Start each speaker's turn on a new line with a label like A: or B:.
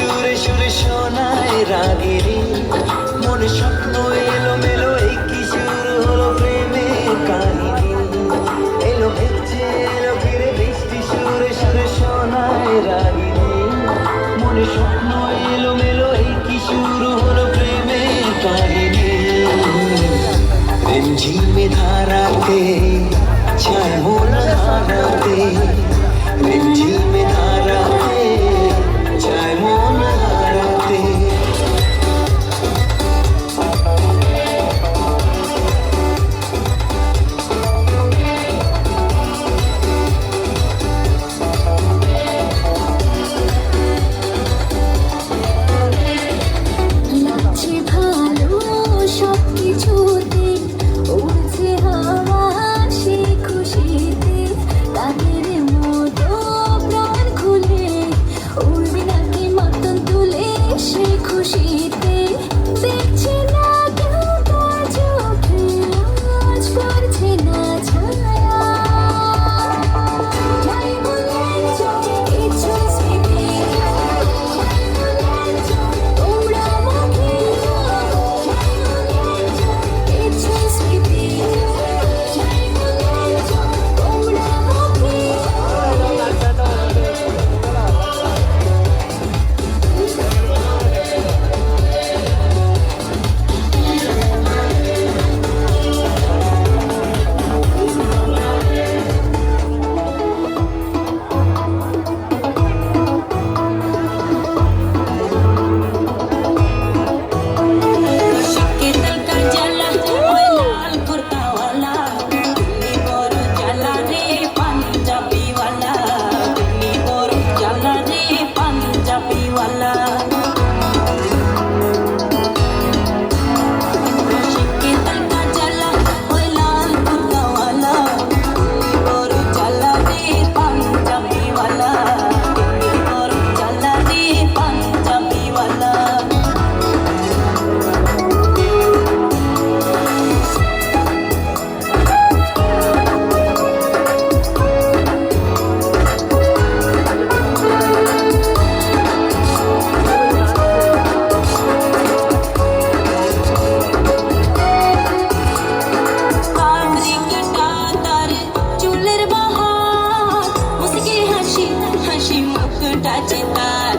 A: সুরে সুরে শোনায় রাগেরি মনে স্বপ্ন এলো মেলো এই কি শুরু হলো প্রেমের কাহিনী। এলো ভেবছে এলো ফিরে বৃষ্টি সুরে সুরে শোনায় রাগেরি মনে স্বপ্ন এলো মেলো এই কি শুরু হলো প্রেমের কাহিনী। প্রেম ঝিমে ধারাতে ছায় মোলা হারাতে প্রেম ঝিমে
B: ধারা Fatima.